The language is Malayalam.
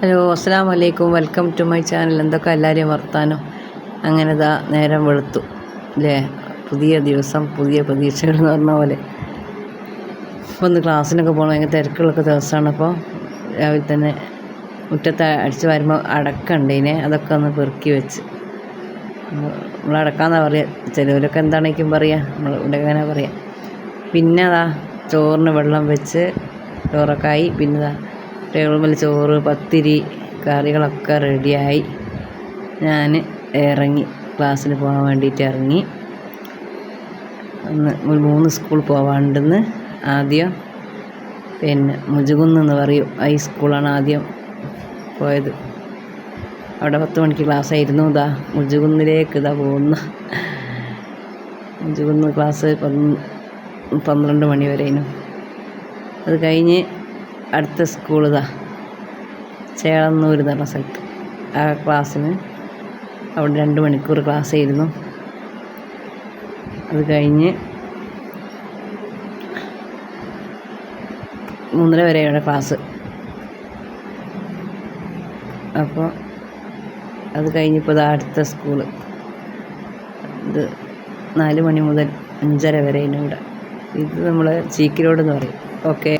ഹലോ അസ്സാം വലൈക്കും വെൽക്കം ടു മൈ ചാനൽ. എന്തൊക്കെ എല്ലാവരെയും വർത്താനം? അങ്ങനെ ഇതാ നേരം വെളുത്തു അല്ലേ പുതിയ ദിവസം പുതിയ പ്രതീക്ഷകൾ എന്ന് പറഞ്ഞ പോലെ. ഇപ്പോൾ ഒന്ന് ക്ലാസ്സിനൊക്കെ പോകണം ഭയങ്കര തിരക്കുള്ളൊക്കെ ദിവസമാണ് അപ്പോൾ രാവിലെ തന്നെ മുറ്റത്ത് അടിച്ച് വരുമ്പോൾ അടക്കണ്ടേനെ അതൊക്കെ ഒന്ന് പെറുക്കി വെച്ച്. നമ്മൾ അടക്കാന്നാ പറയുക ചിലവരൊക്കെ എന്താണെങ്കിലും പറയുക നമ്മൾ ഇവിടെ അങ്ങനെ പറയാം. പിന്നെ അതാ ചോറിന് വെള്ളം വെച്ച് ചോറൊക്കെ ആയി. പിന്നെ ടേബിൾ ചോറ് പത്തിരി കറികളൊക്കെ റെഡിയായി. ഞാൻ ഇറങ്ങി ക്ലാസ്സിന് പോകാൻ വേണ്ടിയിട്ട് ഇറങ്ങി. ഒന്ന് ഒരു മൂന്ന് സ്കൂൾ പോവാണ്ടെന്ന് ആദ്യം പിന്നെ മുജുകുന്ന് എന്ന് പറയും. ഹൈ സ്കൂളാണ് ആദ്യം പോയത്. അവിടെ പത്ത് മണിക്ക് ക്ലാസ് ആയിരുന്നു ഇതാ മുജുകുന്നിലേക്ക് ഇതാ പോകുന്നു. മുജുകുന്ന് ക്ലാസ് പന്ത്രണ്ട് മണി വരെയും അത് കഴിഞ്ഞ് അടുത്ത സ്കൂൾ ഇതാ. ചേളന്നൂർ എന്ന് സ്ഥലത്ത്. ആ ക്ലാസ്സിന് അവിടെ രണ്ട് മണിക്കൂർ ക്ലാസ് ആയിരുന്നു. അത് കഴിഞ്ഞ് മൂന്നര വരെയാണ് ക്ലാസ് അപ്പോൾ അത് കഴിഞ്ഞിപ്പോൾ ഇതാ അടുത്ത സ്കൂൾ ഇത് നാല് മണി മുതൽ അഞ്ചര വരെയാണ് ഇവിടെ. ഇത് നമ്മൾ ചീക്കിലോട് എന്ന് പറയും. ഓക്കെ